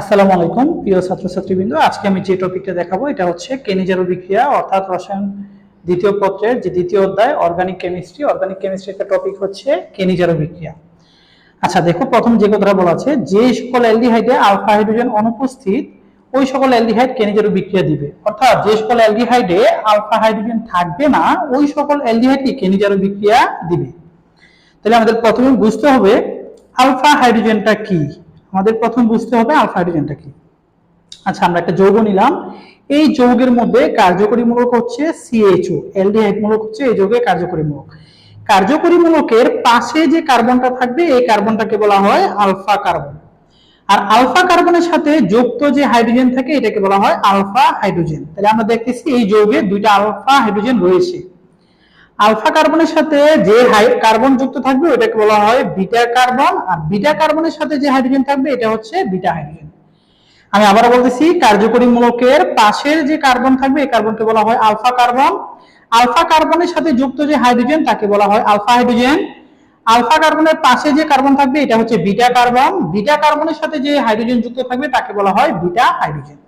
আসসালামু আলাইকুম, প্রিয় ছাত্রছাত্রীবৃন্দ। আজকে আমি যে টপিকটা দেখাবো, এটা হচ্ছে কেনিজারো বিক্রিয়া অর্থাৎ রসায়ন দ্বিতীয় পত্রের যে দ্বিতীয় অধ্যায় অর্গানিক কেমিস্ট্রি অর্গানিক কেমিস্ট্রি একটা টপিক হচ্ছে কেনিজারো বিক্রিয়া আচ্ছা দেখো, প্রথম যে কথাটা বলা আছে, যে সকল অ্যালডিহাইডে আলফা হাইড্রোজেন অনুপস্থিত, ওই সকল অ্যালডিহাইড কেনিজারো বিক্রিয়া দিবে। অর্থাৎ যে সকল অ্যালডিহাইডে আলফা হাইড্রোজেন থাকবে না, ওই সকল অ্যালডিহাইডকে কেনিজারো বিক্রিয়া দিবে। তাহলে আমাদের প্রথমে বুঝতে হবে, আলফা হাইড্রোজেনটা কি? আমাদের প্রথম বুঝতে হবে আলফা হাইড্রোজেনটা কি? আচ্ছা আমরা একটা যৌগ নিলাম। এই যৌগের মধ্যে কার্যকরী মূলক হচ্ছে সিএইচও অ্যালডিহাইড মূলক হচ্ছে এই যৌগের কার্যকরী মূলক। কার্যকরী মূলকের পাশে যে কার্বনটা থাকবে, এই কার্বনটাকে বলা হয় আলফা কার্বন। আর আলফা কার্বনের সাথে যুক্ত যে হাইড্রোজেন থাকে, এটাকে বলা হয় আলফা হাইড্রোজেন। তাহলে আমরা দেখতেছি এই যৌগে দুইটা আলফা হাইড্রোজেন রয়েছে। আলফা কার্বনের সাথে যে কার্বন যুক্ত থাকবে, ওটাকে বলা হয় বিটা কার্বন। আর বিটা কার্বনের সাথে যে হাইড্রোজেন থাকবে, এটা হচ্ছে বিটা হাইড্রোজেন। আমি আবার বলতেছি, কার্যকরী মূলকের পাশের যে কার্বন থাকবে, এই কার্বনকে বলা হয় আলফা কার্বন। আলফা কার্বনের সাথে যুক্ত যে হাইড্রোজেন, তাকে বলা হয় আলফা হাইড্রোজেন। আলফা কার্বনের পাশে যে কার্বন থাকবে, এটা হচ্ছে বিটা কার্বন। বিটা কার্বনের সাথে যে হাইড্রোজেন যুক্ত থাকবে, তাকে বলা হয় বিটা হাইড্রোজেন।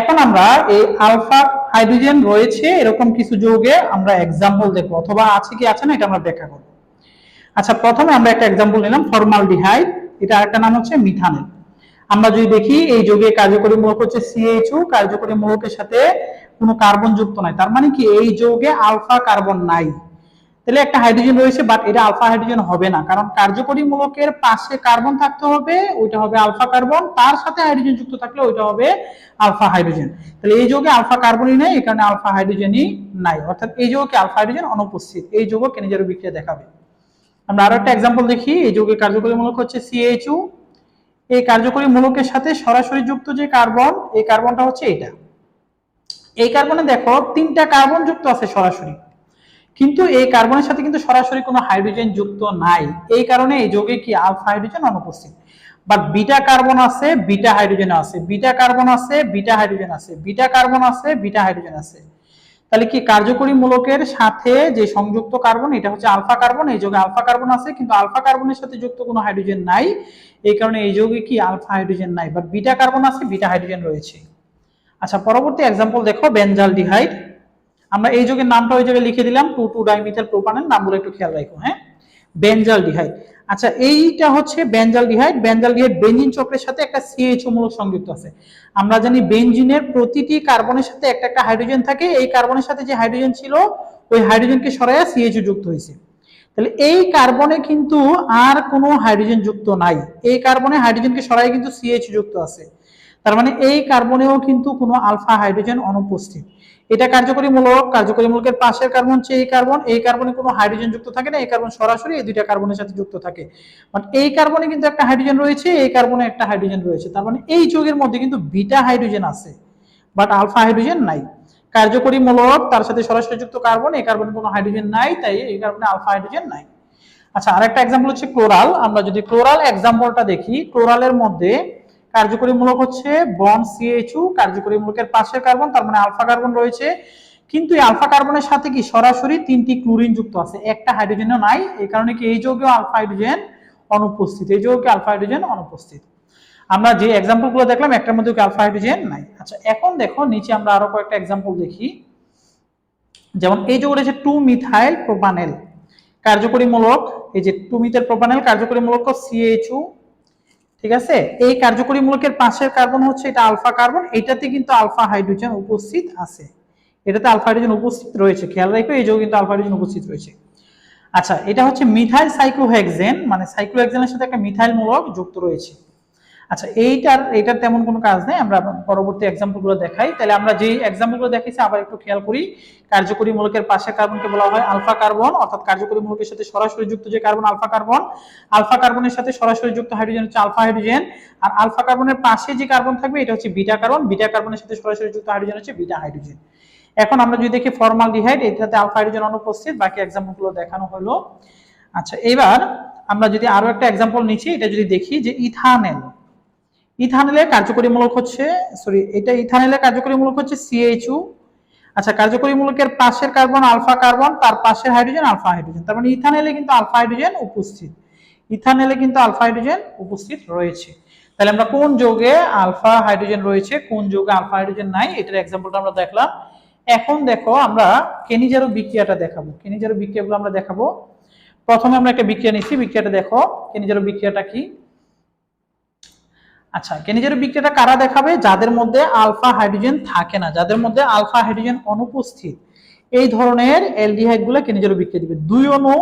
এখন আমরা এই আলফা হাইড্রোজেন রয়েছে এরকম কিছু যৌগে আমরা এক্সাম্পল দেখব, অথবা আছে কি আছে না এটা আমরা ব্যাখ্যা করব। আচ্ছা প্রথমে আমরা একটা এক্সাম্পল নিলাম ফর্মালডিহাইড এটা আরেকটা নাম হচ্ছে মিথানেল আমরা যদি দেখি, এই যৌগে কার্যকরী মূলক হচ্ছে সিএইচও কার্যকরী মূলকের সাথে কোনো কার্বন যুক্ত নাই তার মানে কি, এই যৌগে আলফা কার্বন নাই। তাহলে একটা হাইড্রোজেন রয়েছে বাট এটা আলফা হাইড্রোজেন হবে না। কারণ কার্যকরী মূলকের পাশে কার্বন থাকতে হবে, ওইটা হবে আলফা কার্বন তার সাথে হাইড্রোজেন যুক্ত থাকলে ওইটা হবে আলফা হাইড্রোজেন তাহলে এই যৌগে আলফা কার্বনই নেই কারণে আলফা হাইড্রোজেনই নাই। অর্থাৎ এই যৌগে আলফা হাইড্রোজেন অনুপস্থিত। এই যৌগ কেনিজারো বিক্রিয়া দেখাবে। আমরা আরও একটা এক্সাম্পল দেখি, এই যৌগের কার্যকরী মূলক হচ্ছে সিএইচও এই কার্যকরী মূলকের সাথে সরাসরি যুক্ত যে কার্বন এই কার্বনটা হচ্ছে এটা। এই কার্বনে দেখো, তিনটা কার্বন যুক্ত আছে সরাসরি। কিন্তু এই কার্বনের সাথে কিন্তু সরাসরি কোনো হাইড্রোজেন যুক্ত নাই। এই কারণে এই যৌগে কি আলফা হাইড্রোজেন অনুপস্থিত? বাট বিটা কার্বন আছে বিটা হাইড্রোজেন আছে বিটা কার্বন আছে বিটা হাইড্রোজেন আছে বিটা কার্বন আছে বিটা হাইড্রোজেন আছে। তাহলে কি কার্যকরী মূলকের সাথে যে সংযুক্ত কার্বন এটা হচ্ছে আলফা কার্বন এই যোগে আলফা কার্বন আছে, কিন্তু আলফা কার্বনের সাথে যুক্ত কোনো হাইড্রোজেন নাই। এই কারণে এই যোগে কি আলফা হাইড্রোজেন নাই বাট বিটা কার্বন আছে বিটা হাইড্রোজেন রয়েছে। আচ্ছা পরবর্তী এক্সাম্পল দেখো বেনজালডিহাইড আমরা এই যৌগের নামটা ওই জায়গায় লিখে দিলাম টু টু ডাইমিথাইল প্রোপানেল নামগুলো একটু খেয়াল রাখো হ্যাঁ? বেঞ্জাল ডিহাইড আচ্ছা এইটা হচ্ছে বেঞ্জাল ডিহাইড বেঞ্জাল ডিহাইড বেঞ্জিন চক্রের সাথে একটা সিএইচও মূলক সংযুক্ত আছে। আমরা জানি বেঞ্জিনের প্রতিটি কার্বনের সাথে একটা একটা হাইড্রোজেন থাকে। এই কার্বনের সাথে যে হাইড্রোজেন ছিল, ওই হাইড্রোজেনকে সরাইয়া সিএইচও যুক্ত হয়েছে। তাহলে এই কার্বনে কিন্তু আর কোনো হাইড্রোজেন যুক্ত নাই। এই কার্বনে হাইড্রোজেনকে সরাই কিন্তু সিএইচ যুক্ত আছে। তার মানে এই কার্বনেও কিন্তু কোনো আলফা হাইড্রোজেন অনুপস্থিত। এটা কার্যকরী মূলক কার্যকরী মূলকের পাশের কার্বন হচ্ছে এই কার্বন, এই কার্বনে কোনো হাইড্রোজেন যুক্ত থাকে না, এই কার্বন সরাসরি এই দুইটা কার্বনের সাথে যুক্ত থাকে। বাট এই কার্বনে কিন্তু একটা হাইড্রোজেন রয়েছে, এই কার্বনে একটা হাইড্রোজেন রয়েছে। তার মানে এই যৌগের মধ্যে কিন্তু বিটা হাইড্রোজেন আছে বাট আলফা হাইড্রোজেন নাই। কার্যকরী মূলক তার সাথে সরাসরি যুক্ত কার্বন, এই কার্বনে কোনো হাইড্রোজেন নাই, তাই এই কার্বনে আলফা হাইড্রোজেন নাই। আচ্ছা আরেকটা এক্সাম্পল হচ্ছে ক্লোরাল আমরা যদি ক্লোরাল এক্সাম্পলটা দেখি ক্লোরালের মধ্যে কার্যকরী মূলক হচ্ছে বন সিএইচও কার্যকরী মূলকের পাশের কার্বন, তার মানে আলফা কার্বন রয়েছে। কিন্তু এই আলফা কার্বনের সাথে কি সরাসরি তিনটি ক্লোরিন যুক্ত আছে? একটা হাইড্রোজেনও নাই, এই কারণে কি এই যৌগেও আলফা হাইড্রোজেন অনুপস্থিত, এই যৌগে আলফা হাইড্রোজেন অনুপস্থিত। আমরা যে এক্সাম্পলগুলো দেখলাম, একটার মধ্যে আলফা হাইড্রোজেন নাই? আচ্ছা এখন দেখো, নিচে আমরা আরও কয়েকটা এক্সাম্পল দেখি। যেমন এই যৌগ রয়েছে টু মিথাইল প্রোপানেল কার্যকরী মূলক এই যে টু মিথাইল প্রোপানেল কার্যকরী মূলক সিএইচও ঠিক আছে? এই কার্যকরী মূলকের পাশের কার্বন হচ্ছে এটা আলফা কার্বন, এটাতে কিন্তু আলফা হাইড্রোজেন উপস্থিত আছে। এটাতে আলফা হাইড্রোজেন উপস্থিত রয়েছে। খেয়াল রাখবে এই যৌগ কিন্তু আলফা হাইড্রোজেন উপস্থিত রয়েছে। আচ্ছা এটা হচ্ছে মিথাইল সাইক্লোহেক্সেন মানে সাইক্লোহেক্সেনের সাথে একটা মিথাইল মূলক যুক্ত রয়েছে। আচ্ছা এইটার এইটার তেমন কোনো কাজ নেই, আমরা পরবর্তী এক্সাম্পলগুলো দেখাই। তাহলে আমরা যে এক্সাম্পলগুলো দেখাইছি, আবার একটু খেয়াল করি। কার্যকরী মূলকের পাশে কার্বনকে বলা হয় আলফা কার্বন অর্থাৎ কার্যকরী মূলকের সাথে সরাসরি যুক্ত যে কার্বন আলফা কার্বন আলফা কার্বনের সাথে সরাসরি যুক্ত হাইড্রোজেন হচ্ছে আলফা হাইড্রোজেন আর আলফা কার্বনের পাশে যে কার্বন থাকবে, এটা হচ্ছে বিটা কার্বন বিটা কার্বনের সাথে সরাসরি যুক্ত হাইড্রোজেন হচ্ছে বিটা হাইড্রোজেন এখন আমরা যদি দেখি ফর্মাল ডিহাইড এটাতে আলফা হাইড্রোজেন অনুপস্থিত, বাকি এক্সাম্পলগুলো দেখানো হলো। আচ্ছা এবার আমরা যদি আরও একটা এক্সাম্পল নিচ্ছি, এটা যদি দেখি যে ইথানেল ইথানেলের কার্যকরী মূলক হচ্ছে সরি এটা ইথানেলের কার্যকরী মূলক হচ্ছে সিএইচও আচ্ছা কার্যকরী মূলকের পাশের কার্বন আলফা কার্বন, তার পাশের হাইড্রোজেন, আলফা হাইড্রোজেন। তার মানে ইথানেলে কিন্তু আলফা হাইড্রোজেন উপস্থিত। ইথানেলে কিন্তু আলফা হাইড্রোজেন উপস্থিত রয়েছে। তাহলে আমরা কোন যৌগে আলফা হাইড্রোজেন রয়েছে, কোন যৌগে আলফা হাইড্রোজেন নাই, এটার এক্সাম্পলটা আমরা দেখলাম। এখন দেখো, আমরা কেনিজারো বিক্রিয়াটা দেখাবো। কেনিজারো বিক্রিয়াগুলো আমরা দেখাবো। প্রথমে আমরা একটা বিক্রিয়া নিচ্ছি, বিক্রিয়াটা দেখো। কেনিজারো বিক্রিয়াটা কি? আচ্ছা কেনিজের বিক্রিয়াটা কারা দেখাবে? যাদের মধ্যে আলফা হাইড্রোজেন থাকে না, যাদের মধ্যে আলফা হাইড্রোজেন অনুপস্থিত। এই ধরনের অ্যালডিহাইডগুলো কেনিজারো বিক্রিয়া দিবে? দুই অণু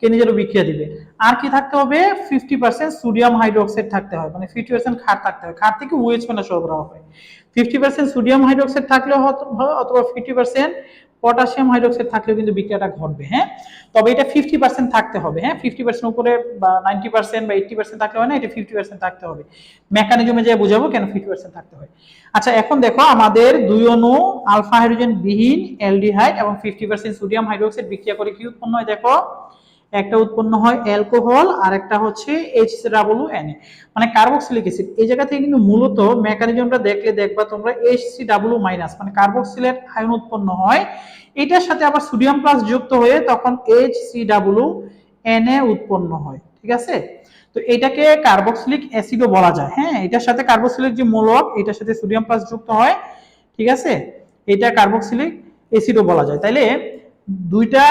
কেনিজারো বিক্রিয়া দিবে। আর কি থাকতে হবে? ফিফটি পার্সেন্ট সোডিয়াম হাইড্রোক্সাইড থাকতে হয় মানে ফিফটি পার্সেন্ট খার থাকতে হয়। খার থেকে ওয়েচ মানে সরবরাহ হয়। ফিফটি পার্সেন্ট সোডিয়াম হাইড্রোক্সাইড থাকলে অথবা ফিফটি পার্সেন্ট পটাশিয়াম হাইড্রোক্সাইড থাকলেও কিন্তু বিক্রিয়াটা ঘটবে হ্যাঁ? তবে এটা ফিফটি পার্সেন্ট থাকতে হবে হ্যাঁ? ফিফটি পার্সেন্ট উপরে বা নাইনটি পার্সেন্ট বা এইটটি পার্সেন্ট থাকলে হয় না, এটা ফিফটি পার্সেন্ট থাকতে হবে। মেকানিজমে যে বোঝাবো কেন ফিফটি পার্সেন্ট থাকতে হয়। আচ্ছা এখন দেখো আমাদের দুই অনু আলফা হাইড্রোজেন বিহীন অ্যালডিহাইড এবং ফিফটি পার্সেন্ট সোডিয়াম হাইড্রোক্সাইড বিক্রিয়া করে কি উৎপন্ন হয় দেখো? একটা উৎপন্ন হয় অ্যালকোহল আর একটা হচ্ছে এইচ ডাবল এন মানে কার্বক্সিলিক অ্যাসিড এই জায়গা থেকে কিন্তু মূলত মেকানিজমটা দেখলে দেখবা তোমরা এইচ সি ডাবল মাইনাস মানে কার্বক্সিলেট আয়ন উৎপন্ন হয়। এটার সাথে আবার সোডিয়াম প্লাস যুক্ত হয়ে তখন H C double N A উৎপন্ন হয়, ঠিক আছে? তো এটাকে কার্বক্সিলিক অ্যাসিডও বলা যায় হ্যাঁ? এটার সাথে কার্বক্সিলিক যে মূলক, এটার সাথে সোডিয়াম প্লাস যুক্ত হয়, ঠিক আছে? এটা কার্বক্সিলিক অ্যাসিডও বলা যায়। তাইলে দুইটা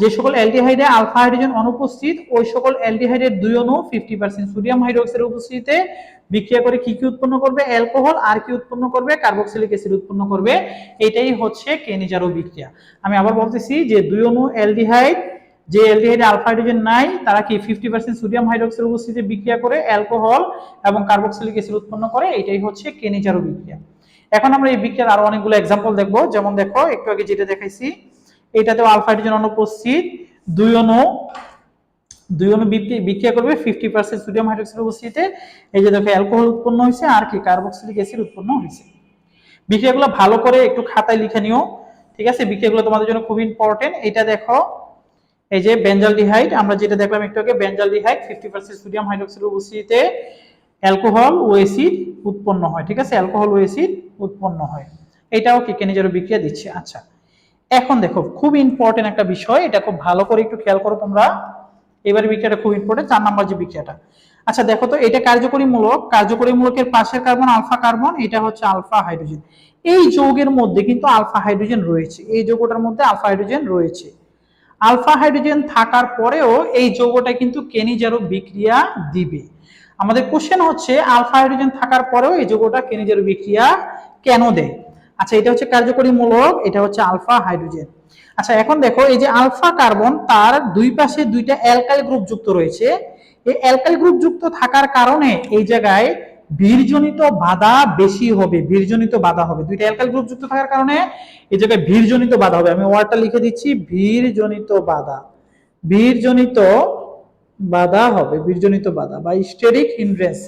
যে সকল অ্যালডিহাইডে আলফা হাইড্রোজেন অনুপস্থিত ওই সকল অ্যালডিহাইডের দুই অণু ফিফটি পার্সেন্ট সোডিয়াম হাইড্রোক্সাইডের উপস্থিতিতে বিক্রিয়া করে কি কি উৎপন্ন করবে? অ্যালকোহল আর কি উৎপন্ন করবে? কার্বক্সিলিক অ্যাসিড উৎপন্ন করবে। এটাই হচ্ছে কেনিজারো বিক্রিয়া। আমি আবার বলতেছি যে দুই অণু অ্যালডিহাইড, যে অ্যালডিহাইডে আলফা হাইড্রোজেন নাই, তারা কি ফিফটি পার্সেন্ট সোডিয়াম হাইড্রোক্সাইডের উপস্থিতিতে বিক্রিয়া করে অ্যালকোহল এবং কার্বক্সিলিক অ্যাসিড উৎপন্ন করে? এটাই হচ্ছে কেনিজারো বিক্রিয়া। এখন আমরা এই বিক্রিয়ার আরও অনেকগুলো এক্সাম্পল দেখব। যেমন দেখো, একটু আগে যেটা দেখাইছি এটাতেও আলফা হাইড্রোজেন অনুপস্থিত। দুই অণু দুই অণু বিক্রি- বিক্রিয়া করবে ফিফটি পার্সেন্ট সোডিয়াম হাইড্রোক্সাইড উপস্থিতিতে। এই যে দেখো অ্যালকোহল উৎপন্ন হয়েছে আর কি কার্বক্সিলিক অ্যাসিড উৎপন্ন হয়েছে। বিক্রিয়াগুলো ভালো করে একটু খাতায় লিখে নিও, ঠিক আছে? বিক্রিয়াগুলো তোমাদের জন্য খুব ইম্পর্টেন্ট এটা দেখো, এই যে বেঞ্জালডিহাইড আমরা যেটা দেখলাম একটু আগে benzaldehyde fifty percent sodium hydroxide উপস্থিতিতে অ্যালকোহল ও অ্যাসিড উৎপন্ন হয়, ঠিক আছে? অ্যালকোহল ও অ্যাসিড উৎপন্ন হয়। এটাও কি কেনিজারো বিক্রিয়া দিচ্ছে? আচ্ছা। এখন দেখো, খুব ইম্পর্টেন্ট একটা বিষয়, এটা খুব ভালো করে একটু খেয়াল করো তোমরা। এবারে বিক্রিয়াটা খুব ইম্পর্টেন্ট চার নাম্বার যে বিক্রিয়াটা। আচ্ছা দেখো তো, এটা কার্যকরী মূলক। কার্যকরী মূলকের পাশের কার্বন আলফা কার্বন এটা হচ্ছে আলফা হাইড্রোজেন এই যৌগের মধ্যে কিন্তু আলফা হাইড্রোজেন রয়েছে। এই যৌগটার মধ্যে আলফা হাইড্রোজেন রয়েছে। আলফা হাইড্রোজেন থাকার পরেও এই যৌগটা কিন্তু কেনিজারো বিক্রিয়া দিবে। আমাদের কোশ্চেন হচ্ছে আলফা হাইড্রোজেন থাকার পরেও এই যৌগটা কেনিজারো বিক্রিয়া কেন দেয়? আচ্ছা এটা হচ্ছে কার্যকরী মূলক, এটা হচ্ছে আলফা হাইড্রোজেন। আচ্ছা এখন দেখো, এই যে আলফা কার্বন, তার দুই পাশে দুইটা অ্যালকাইল গ্রুপ যুক্ত রয়েছে। এই অ্যালকাইল গ্রুপ যুক্ত থাকার কারণে এই জায়গায় বীরজনিত বাধা বেশি হবে বীরজনিত বাধা হবে। দুইটা অ্যালকাইল গ্রুপ যুক্ত থাকার কারণে এই জায়গায় বীরজনিত বাধা হবে। আমি ওয়ার্ডটা লিখে দিচ্ছি বীরজনিত বাধা। বীরজনিত বাধা হবে বীরজনিত বাধা বা স্টেরিক হিন্ড্রেন্স।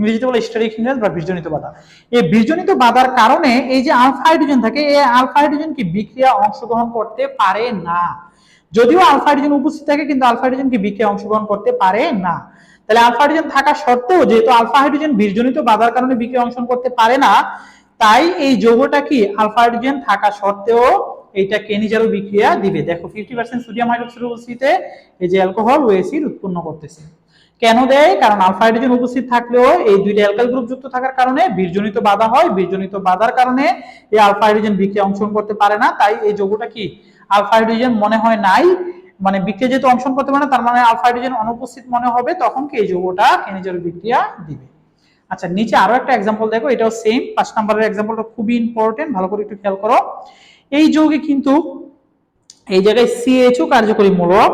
ইংরেজিতে বলে স্টেরিক হিন্ড্রেন্স বা বীরজনিত বাধা। এই বীরজনিত বাধার কারণে এই যে আলফা হাইড্রোজেন থাকে, এই আলফা হাইড্রোজেন কি বিক্রিয়া অংশগ্রহণ করতে পারে না? যদিও আলফা হাইড্রোজেন উপস্থিত থাকে, কিন্তু আলফা হাইড্রোজেন কি বিক্রিয়া অংশগ্রহণ করতে পারে না। তাহলে আলফা হাইড্রোজেন থাকা সত্ত্বেও, যেহেতু আলফা হাইড্রোজেন বীরজনিত বাধার কারণে বিক্রিয়া অংশগ্রহণ করতে পারে না, তাই এই যৌগটা কি আলফা হাইড্রোজেন থাকা সত্ত্বেও এইটা কেনিজারো বিক্রিয়া দিবে। দেখো ফিফটি পার্সেন্ট সোডিয়াম হাইড্রোক্সাইড উপস্থিতিতে এই যে অ্যালকোহল ও অ্যাসিড উৎপন্ন করতেছে। কেন দেয়? কারণ আলফা হাইড্রোজেন উপস্থিত থাকলেও এই দুইটা অ্যালকাইল গ্রুপ যুক্ত থাকার কারণে বীরজনিত বাধা হয়। বীরজনিত বাধার কারণে এই আলফা হাইড্রোজেন বিক্রিয়া অংশগ্রহণ করতে পারে না। তাই এই যৌগটা কি? আলফা হাইড্রোজেন মনে হয় নাই। মানে বিক্রিয়া যেহেতু অংশগ্রহণ করতে পারে না, তার মানে আলফা হাইড্রোজেন অনুপস্থিত মনে হবে, তখন কি এই যৌগটা কেনিজারো বিক্রিয়া দিবে? আচ্ছা নিচে আরও একটা এক্সাম্পল দেখো, এটাও সেম পাঁচ নম্বরের এক্সাম্পলটা খুবই ইম্পর্টেন্ট ভালো করে একটু খেয়াল করো। এই যৌগে কিন্তু এই জায়গায় সিএইচও কার্যকরী মূলক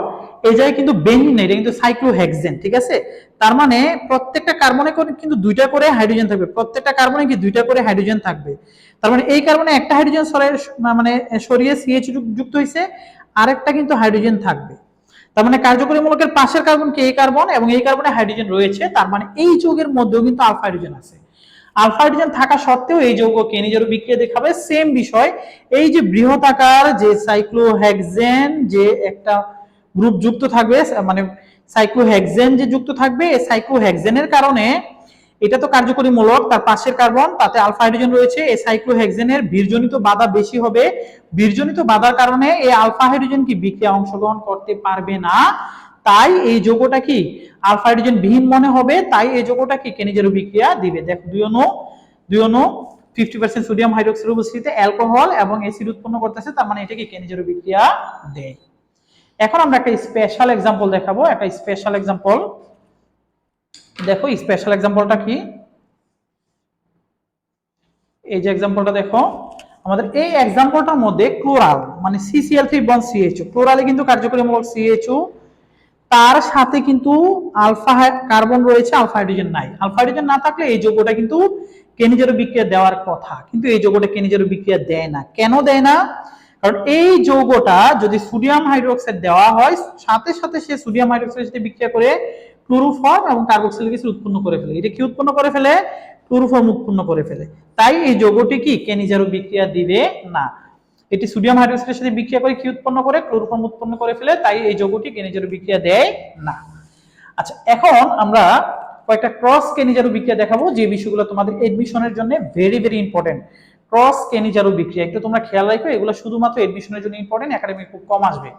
এই জায়গায় কিন্তু বেঞ্জিন, এটা কিন্তু সাইক্লোহেক্সেন, ঠিক আছে? তার মানে প্রত্যেকটা কার্বনে কিন্তু দুইটা করে হাইড্রোজেন থাকবে। প্রত্যেকটা কার্বনে কি দুইটা করে হাইড্রোজেন থাকবে? তার মানে এই কার্বনে একটা হাইড্রোজেন সরাই মানে সরিয়ে সিএইচ যুক্ত হয়েছে আরেকটা কিন্তু হাইড্রোজেন থাকবে। তার মানে কার্যকরী মূলকের পাশের কার্বন কি এই কার্বন? এবং এই কার্বনে হাইড্রোজেন রয়েছে, তার মানে এই যৌগের মধ্যেও কিন্তু আলফা হাইড্রোজেন আছে। আলফা হাইড্রোজেন থাকা সত্ত্বেও এই যৌগ কে নিজের বিক্রিয়া দেখাবে। সেম বিষয়, এই যে বৃহৎ আকার, যে সাইক্লোহেক্সেন, যে একটা গ্রুপ যুক্ত থাকবে মানে সাইক্লোহেক্সেন যে যুক্ত থাকবে, এই সাইক্লোহেক্সেনের কারণে এটা তো কার্যকরী মূলক তার পাশের কার্বন, তাতে আলফা হাইড্রোজেন রয়েছে, এই সাইক্লোহেক্সেনের বীরজনিত বাধা বেশি হবে। বীরজনিত বাধার কারণে এই আলফা হাইড্রোজেন কি বিক্রিয়া অংশগ্রহণ করতে পারবে না। তাই এই যৌগটা কি আলফা হাইড্রোজেন বিহীন মনে হবে, তাই এই যৌগটা কি কেনিজেরো বিক্রিয়া দিবে। দেখো, দুই অনু দুই অনু ফিফটি পার্সেন্ট সোডিয়াম হাইড্রোক্সাইড উপস্থিতিতে অ্যালকোহল এবং অ্যাসিড উৎপন্ন করতেছে, তার মানে এটা কি কেনিজেরো বিক্রিয়া দেয়। এখন আমরা একটা স্পেশাল এক্সাম্পল দেখাবো, একটা স্পেশাল এক্সাম্পল দেখো স্পেশাল এক্সাম্পলটা কি? এই যে এক্সাম্পলটা দেখো, আমাদের এই এক্সাম্পলটার মধ্যে ক্লোরাল মানে সিসিএল থ্রি বন সিএইচও ক্লোরালে কিন্তু কার্যকরী মূলক তার সাথে কিন্তু আলফা কার্বন রয়েছে আলফা হাইড্রোজেন নাই। আলফা হাইড্রোজেন না থাকলে এই যৌগটা কিন্তু কেনিজেরো বিক্রিয়া দেওয়ার কথা, কিন্তু এই যৌগটা কেনিজেরো বিক্রিয়া দেয় না। কেন দেয় না? কারণ এই যৌগটা যদি সোডিয়াম হাইড্রোক্সাইড দেওয়া হয়, সাথে সাথে সে সোডিয়াম হাইড্রোক্সাইড সাথে বিক্রিয়া করে ক্লোরোফর্ম এবং কার্বক্সিলিক অ্যাসিড উৎপন্ন করে ফেলে। এটা কি উৎপন্ন করে ফেলে? ক্লোরোফর্ম উৎপন্ন করে ফেলে। তাই এই যৌগটি কি? কেনিজেরো বিক্রিয়া দিবে না। এটি সোডিয়াম হাইড্রোক্সাইডের সাথে বিক্রিয়া করে কি উৎপন্ন করে? ক্লোরোফর্ম উৎপন্ন করে ফেলে, তাই এই যৌগটি কেনিজেরো বিক্রিয়া দেয় না। আচ্ছা এখন আমরা কয়েকটা ক্রস কেনিজারু বিক্রিয়া দেখাবো, যে বিষয়গুলো তোমাদের এডমিশনের জন্য very very important cross Cannizzaro বিক্রিয়া, একটু তোমরা খেয়াল রাখো এগুলো শুধুমাত্র এডমিশনের জন্য ইম্পর্টেন্ট একাডেমি খুব কম আসবে।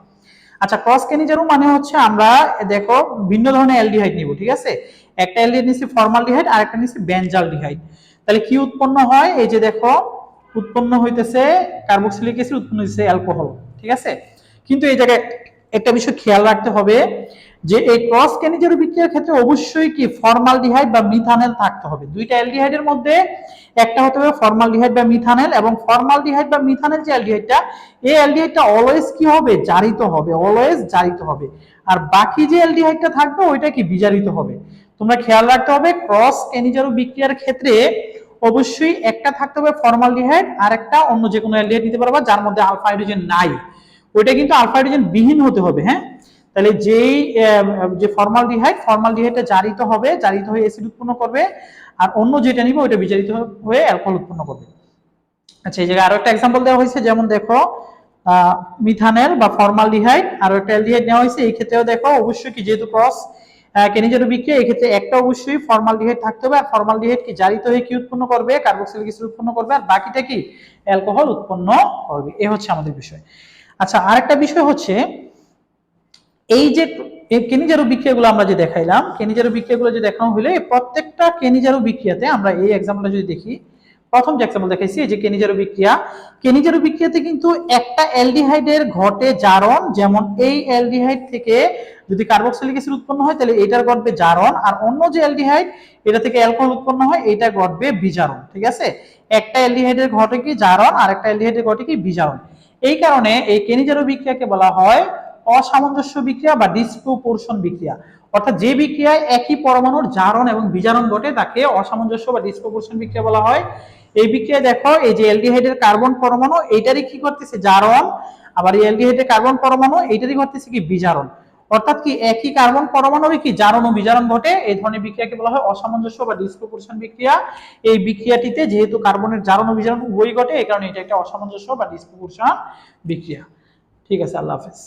আচ্ছা ক্রস কেনিজারু মানে হচ্ছে আমরা দেখো, ভিন্ন ধরনের অ্যালডিহাইড নিব, ঠিক আছে? একটা অ্যালডিহাইড নিচ্ছি ফর্মালডিহাইড আর একটা নিচ্ছি বেনজালডিহাইড তাহলে কি উৎপন্ন হয়? এই যে দেখো, উৎপন্ন হইতেছে কার্বক্সিলিক অ্যাসিড উৎপন্ন হইতেছে অ্যালকোহল ঠিক আছে? কিন্তু এই জায়গায় একটা বিষয় খেয়াল রাখতে হবে যে এই ক্রস কেনিজারু বিক্রিয়ার ক্ষেত্রে অবশ্যই কি ফর্মালডিহাইড বা মিথানেল থাকতে হবে। দুইটা অ্যালডিহাইডের মধ্যে একটা হতে হবে ফর্মালডিহাইড বা মিথানেল এবং ফর্মালডিহাইড বা মিথানেল যে অ্যালডিহাইডটা, এই অ্যালডিহাইডটা অলওয়েজ কি হবে? জারিত হবে অলওয়েজ জারিত হবে। আর বাকি যে অ্যালডিহাইডটা থাকবে, ওইটা কি বিজারিত হবে? তোমরা খেয়াল রাখতে হবে, ক্রস কেনিজারু বিক্রিয়ার ক্ষেত্রে অবশ্যই একটা থাকতে হবে ফর্মালডিহাইড আর একটা অন্য যে কোনো অ্যালডিহাইড নিতে পারবা যার মধ্যে আলফা হাইড্রোজেন নাই। ওইটা কিন্তু আলফা হাইড্রোজেন বিহীন হতে হবে হ্যাঁ? তাহলে যেই যে ফর্মালডিহাইড ফর্মালডিহাইডটা জারিত হবে, জারিত হয়ে অ্যাসিড উৎপন্ন করবে, আর অন্য যেটা নিবে, ওইটা বিজারিত হয়ে অ্যালকোহল উৎপন্ন করবে। আচ্ছা এই জায়গায় আরও একটা এক্সাম্পল দেওয়া হয়েছে, যেমন দেখো মিথানেল বা ফর্মালডিহাইড আর একটা অ্যালডিহাইড নেওয়া হয়েছে, এই ক্ষেত্রেও দেখো, অবশ্যই কি যেহেতু ক্রস কেনিজারু বিক্রিয়া, এই ক্ষেত্রে একটা অবশ্যই ফর্মালডিহাইড থাকতে হবে, আর ফর্মালডিহাইড কি জারিত হয়ে কি উৎপন্ন করবে কার্বক্সিলিক অ্যাসিড উৎপন্ন করবে, আর বাকিটা কি অ্যালকোহল উৎপন্ন করবে। এ হচ্ছে আমাদের বিষয়। আচ্ছা আরেকটা বিষয় হচ্ছে এই যে কেনিজারু বিক্রিয়াগুলো আমরা যে দেখাইলাম, কেনিজারু বিক্রিয়াগুলো যে দেখানো হলে প্রত্যেকটা কেনিজারু বিক্রিয়াতে আমরা এই এক্সাম্পলটা যদি দেখি, প্রথম যে এক্সাম্পল দেখাইছি যে কেনিজারু বিক্রিয়া, কেনিজারু বিক্রিয়াতে কিন্তু একটা অ্যালডিহাইডের ঘটে জারণ, যেমন এই অ্যালডিহাইড থেকে যদি কার্বক্সিলিক অ্যাসিড উৎপন্ন হয়, তাহলে এটার ঘটবে জারণ, আর অন্য যে অ্যালডিহাইড, এটা থেকে অ্যালকোহল উৎপন্ন হয় এটা ঘটবে বিজারণ, ঠিক আছে? একটা অ্যালডিহাইডের ঘটে কি জারণ, আর একটা অ্যালডিহাইডের ঘটে কি বিজারণ। এই কারণে এই কেনিজারু বিক্রিয়াকে বলা হয় অসামঞ্জস্য বিক্রিয়া বা ডিসপ্রোপোর্শন বিক্রিয়া। অর্থাৎ যে বিক্রিয়ায় একই পরমাণুর জারণ এবং বিজারণ ঘটে, তাকে অসামঞ্জস্য বা ডিসপ্রোপোর্শন বিক্রিয়া বলা হয়। এই বিক্রিয়া দেখো, এই যে অ্যালডিহাইডের কার্বন পরমাণু, এইটারই কি করতেছে জারণ। আবার এই অ্যালডিহাইডের কার্বন পরমাণু, এইটারই ঘটতেছে কি? বিজারণ। অর্থাৎ কি একই কার্বন পরমাণু কি? জারণ ও বিজারণ ঘটে। এই ধরনের বিক্রিয়াকে বলা হয় অসামঞ্জস্য বা ডিসপ্রোপোর্শন বিক্রিয়া। এই বিক্রিয়াটিতে যেহেতু কার্বনের জারণ ও বিজারণ উভয়ই ঘটে, এই কারণে এটা একটা অসামঞ্জস্য বা ডিসপ্রোপোর্শন বিক্রিয়া। ঠিক আছে, আল্লাহ হাফেজ।